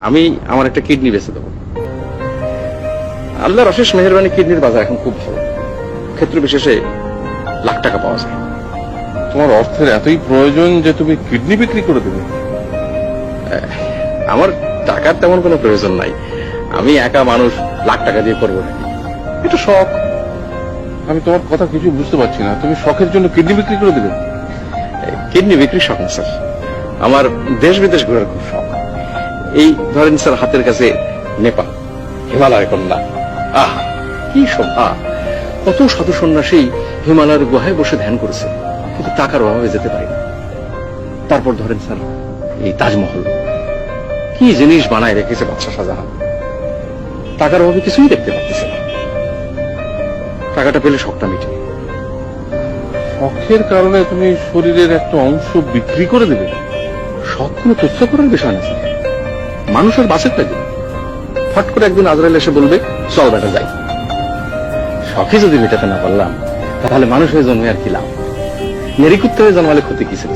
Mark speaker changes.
Speaker 1: আমি আমার একটা কিডনি বেঁচে দেবো। আল্লাহর অশেষ মেহরবানি কিডনির বাজার এখন খুব ভালো। ক্ষেত্র বিশেষে লাখ টাকা পাওয়া যায়।
Speaker 2: তোমার অর্থের এতই প্রয়োজন যে তুমি কিডনি বিক্রি করে দেবে।
Speaker 1: আমার টাকার তেমন কোনো প্রয়োজন নাই। আমি একা মানুষ লাখ টাকা দিয়ে করব। না এটা শখ।
Speaker 2: আমি তোমার কথা কিছু বুঝতে পারছি না। তুমি শখের জন্য কিডনি বিক্রি করে দেবে?
Speaker 1: কিডনি বিক্রি শখ না স্যার। আমার দেশ বিদেশ ঘোরার খুব শখ। এই ধরেন স্যার, হাতের কাছে নেপাল হিমালয় কন্যা। আহ, কি শোভা। কত সাধু সন্ন্যাসী হিমালয়ের গুহায় বসে ধ্যান করেছে, কিন্তু টাকার অভাবে যেতে পারি না। তারপর ধরেন স্যার, এই তাজমহল, কি জিনিস বানায় রেখেছে বাচ্চা শাহজাহান? টাকার অভাবে কিছুই দেখতে পাচ্ছি না। টাকাটা পেলে শখটা মিটে।
Speaker 2: শখের কারণে তুমি শরীরের একটা অংশ বিক্রি করে দেবে।
Speaker 1: শখ কোনো তুচ্ছ করার বিষয় না, স্যার। মানুষের বাসের থাকে ফট করে একদিন আজরাইল এসে বলবে, চল বেটা যাই। শখে যদি মেটাতে না পারলাম, তাহলে মানুষ হয়ে জন্মে আর কি লাভ? নেরিকুত্তে হয়ে জন্মালে ক্ষতি কিসের?